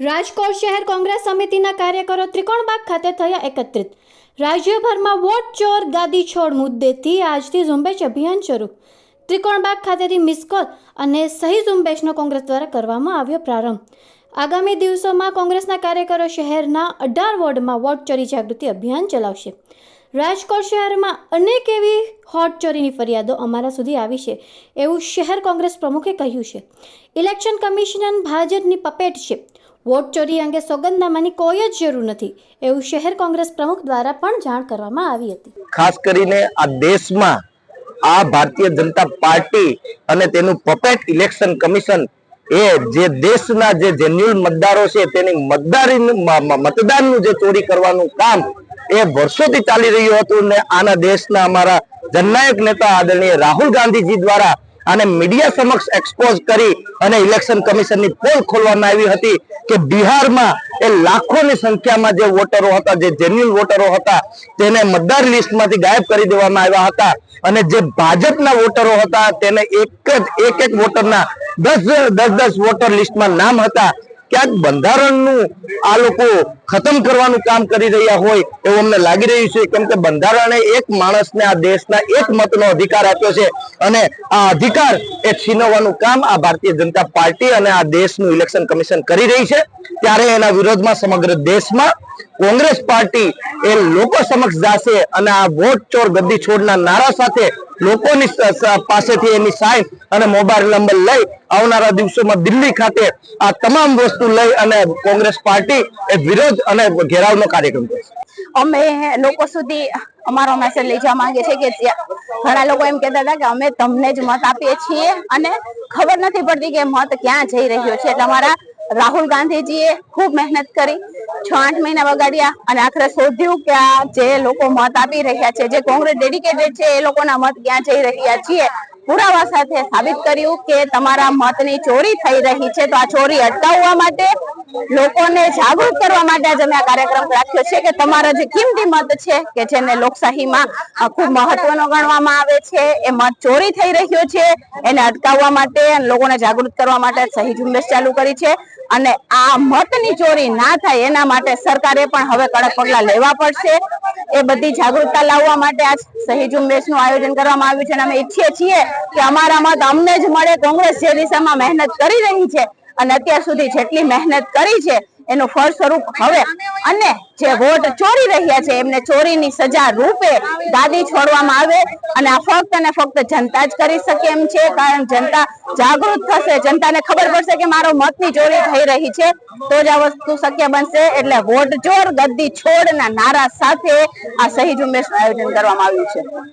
રાજકોટ શહેર કોંગ્રેસ સમિતિના કાર્યકરો ત્રિકોણબાગ ખાતે થયા એકત્રિત. રાજ્યભરમાં વોટ ચોર ગાદી છોડ મુદ્દેથી આજથી ઝુંબેશ અભિયાન શરૂ. ત્રિકોણબાગ ખાતેથી મિસકોલ અને સહી ઝુંબેશનો કોંગ્રેસ દ્વારા કરવામાં આવ્યો પ્રારંભ. આગામી દિવસોમાં કોંગ્રેસના કાર્યકરો શહેરના અઢાર વોર્ડમાં વોટ ચોરી જાગૃતિ અભિયાન ચલાવશે. રાજકોટ શહેરમાં અનેક એવી હોટ ચોરીની ફરિયાદો અમારા સુધી આવી છે, એવું શહેર કોંગ્રેસ પ્રમુખે કહ્યું છે. ઇલેક્શન કમિશન ભાજપની પપેટ છે. વોટ ચોરી અંગે સોગંદનામાની કોઈ જ જરૂર નથી, એવું શહેર કોંગ્રેસ પ્રમુખ દ્વારા પણ જાણ કરવામાં આવી હતી. ખાસ કરીને આ દેશમાં આ ભારતીય જનતા પાર્ટી અને તેનું પપેટ ઇલેક્શન કમિશન એ જે દેશના જે જેન્યુઅલ મતદારો છે, તેની મતદારી મતદાનનું જે ચોરી કરવાનું કામ એ વર્ષોથી ચાલી રહ્યું હતું ને આના દેશના અમારા જનનાયક નેતા આદરણીય રાહુલ ગાંધીજી દ્વારા આને મીડિયા સમક્ષ એક્સપોઝ કરી અને ઇલેક્શન કમિશનની પોલ ખોલવામાં આવી હતી કે બિહારમાં એ લાખોની સંખ્યામાં જે વોટરો હતા, જે જેન્યુન વોટરો હતા, તેને મતદાર લિસ્ટમાંથી ગાયબ કરી દેવામાં આવ્યા હતા. અને જે ભાજપના વોટરો હતા, તેને એક જ, એક એક વોટરના દસ દસ દસ વોટર લિસ્ટમાં નામ હતા. ક્યાંક બંધારણનું આ લોકો ખતમ કરવાનું કામ કરી રહ્યા હોય એવું અમને લાગી રહ્યું છે. કેમ કે બંધારણે એક માણસને આ દેશના એક મતનો અધિકાર આપ્યો છે અને આ અધિકાર એ છીનવવાનું કામ આ ભારતીય જનતા પાર્ટી અને આ દેશનું ઇલેક્શન કમિશન કરી રહી છે. ત્યારે એના વિરોધમાં સમગ્ર દેશમાં કોંગ્રેસ પાર્ટી એ લોકો સમક્ષ જશે અને આ વોટ ચોર ગદ્દી છોડના નારા સાથે લોકોની પાસેથી એની સાઈન અને મોબાઈલ નંબર લઈ આવનારા દિવસોમાં દિલ્હી ખાતે આ તમામ વસ્તુ લઈ અને કોંગ્રેસ પાર્ટી એ વિરોધ અને ઘેરાવનો કાર્યક્રમ કરશે. અમે લોકો સુધી અમારો મેસેજ લઈ જવા માંગે છે કે ઘણા લોકો એમ કહેતા હતા કે અમે તમને જ મત આપીએ છીએ અને ખબર નથી પડતી કે મત ક્યાં જઈ રહ્યો છે. અમારા રાહુલ ગાંધીજીએ ખૂબ મહેનત કરી, છ, આઠ મહિના વગાડ્યા અને આખરે શોધ્યું કે આ જે લોકો મત આપી રહ્યા છે, જે કોંગ્રેસ ડેડિકેટેડ છે, એ લોકોના મત ક્યાં જઈ રહ્યા છીએ, પુરાવા સાથે સાબિત કર્યું કે તમારા મતની ચોરી થઈ રહી છે. તો આ ચોરી અટકાવવા માટે લોકોને જાગૃત કરવા માટે આજે મેં આ કાર્યક્રમ રાખ્યો છે કે તમારા જે કિંમતી મત છે કે જેને લોકશાહીમાં ખૂબ મહત્વનો ગણવામાં આવે છે, એ મત ચોરી થઈ રહ્યો છે, એને અટકાવવા માટે અને લોકોને જાગૃત કરવા માટે સહી ઝુંબેશ ચાલુ કરી છે. અને આ મતની ચોરી ના થાય એના માટે સરકારે પણ હવે કડક પગલા લેવા પડશે. એ બધી જાગૃતતા લાવવા માટે આજ સહી ઝુંબેશનું આયોજન કરવામાં આવ્યું છે. અને અમે ઈચ્છીએ છીએ કે અમારા મત અમને જ મળે. કોંગ્રેસ જે દિશામાં મહેનત કરી રહી છે અને અત્યાર સુધી જેટલી મહેનત કરી છે, એનું ફળ સ્વરૂપ હવે અને જે વોટ ચોરી રહ્યા છે, એમને ચોરીની સજા રૂપે ગાદી છોડવામાં આવે અને આ ફક્ત અને ફક્ત જનતા જ કરી શકે એમ છે, કારણ જનતા જાગૃત થશે. જનતાને ખબર પડશે કે મારો મતની ચોરી થઈ રહી છે, તો જ આ વસ્તુ શક્ય બનશે. એટલે વોટ ચોર ગદ્દી છોડના નારા સાથે આ સહી ઝુંબેશનું આયોજન કરવામાં આવ્યું છે.